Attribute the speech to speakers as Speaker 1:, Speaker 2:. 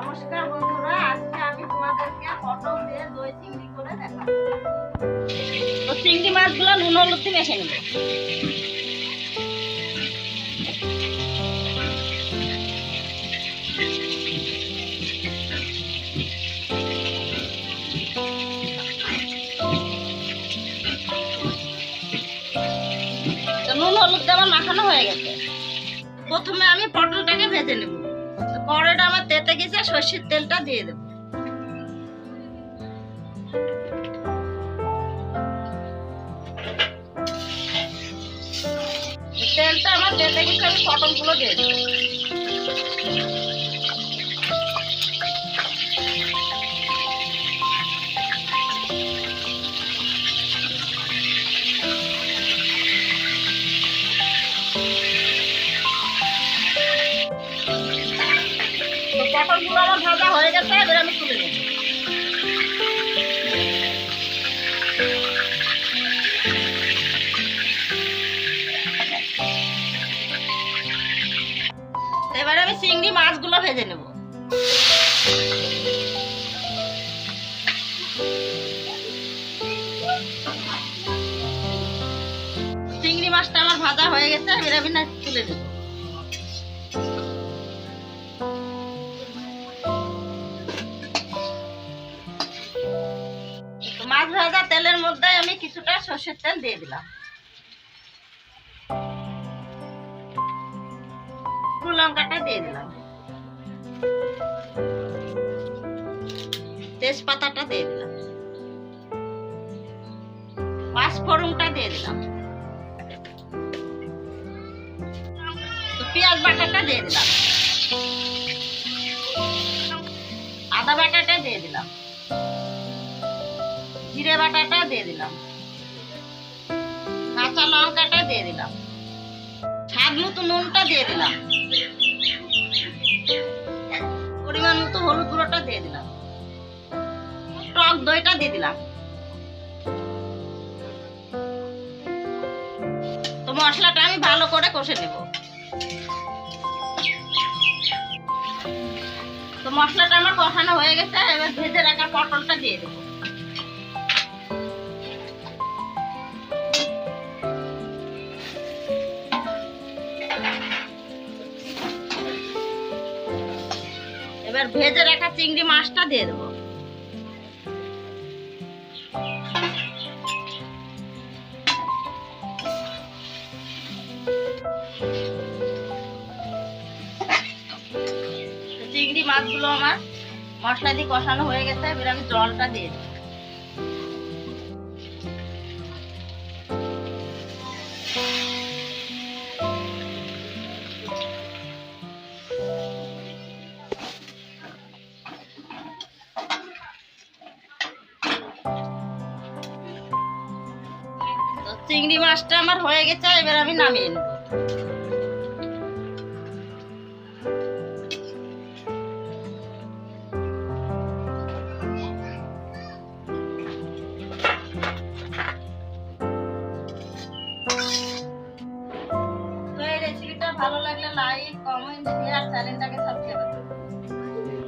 Speaker 1: নমস্কার বন্ধুরা, আজকে আমি তোমাদেরকে পটল দিয়ে দই চিংড়ি করে দেখাবো। তো চিংড়ি মাছগুলো নুন হলুদ মেখে নেব। নুন হলুদ আমার মাখানো হয়ে গেছে। প্রথমে আমি পটলটাকে ভেজে নেব। কড়াইটা আমার তেতে গেছে, সর্ষের তেলটা দিয়ে দেবো। তেলটা আমার তেতে গেছে, আমি পটলগুলো দিয়ে দেবো। পটলগুলো আমার ভাজা হয়ে গেছে, এবার আমি তুলে নেব। এবারে আমি চিংড়ি মাছগুলো ভেজে নেব। চিংড়ি মাছটা আমার ভাজা হয়ে গেছে, এবার আমি না তুলে নেব। মাছ ভাজা তেলের মধ্যে আমি কিছুটা সর্ষের তেল দিয়ে দিলাম। লঙ্কাটা দিয়ে দিলাম। তেজপাতাটা দিয়ে দিলাম। পাঁচফোড়নটা দিয়ে দিলাম। পেঁয়াজ বাটাটা দিয়ে দিলাম। আদা বাটাটা দিয়ে দিলাম। জিরে বাটাটা দিয়ে দিলাম। কাঁচা লঙ্কাটা দিয়ে দিলাম। স্বাদ মতো নুনটা দিয়ে দিলাম। পরিমাণ মতো হলুদ গুঁড়োটা দিয়ে দিলাম। টক দইটা দিয়ে দিলাম। তো মশলাটা আমি ভালো করে কষে নেব। তো মশলাটা আমার কষানো হয়ে গেছে, এবার ভেজে রাখা পটলটা দিয়ে দেবো। এবার ভেজে রাখা চিংড়ি মাছটা দিয়ে দেবো। চিংড়ি মাছগুলো আমার মশলা দিয়ে কষানো হয়ে গেছে, এবার আমি জলটা দিয়ে দেবো। চিংড়ি মাছটা আমার হয়ে গেছে, এবার আমি নামিয়ে নেব। ভালো লাগলে লাইক কমেন্ট শেয়ার চ্যানেলটাকে সাবস্ক্রাইব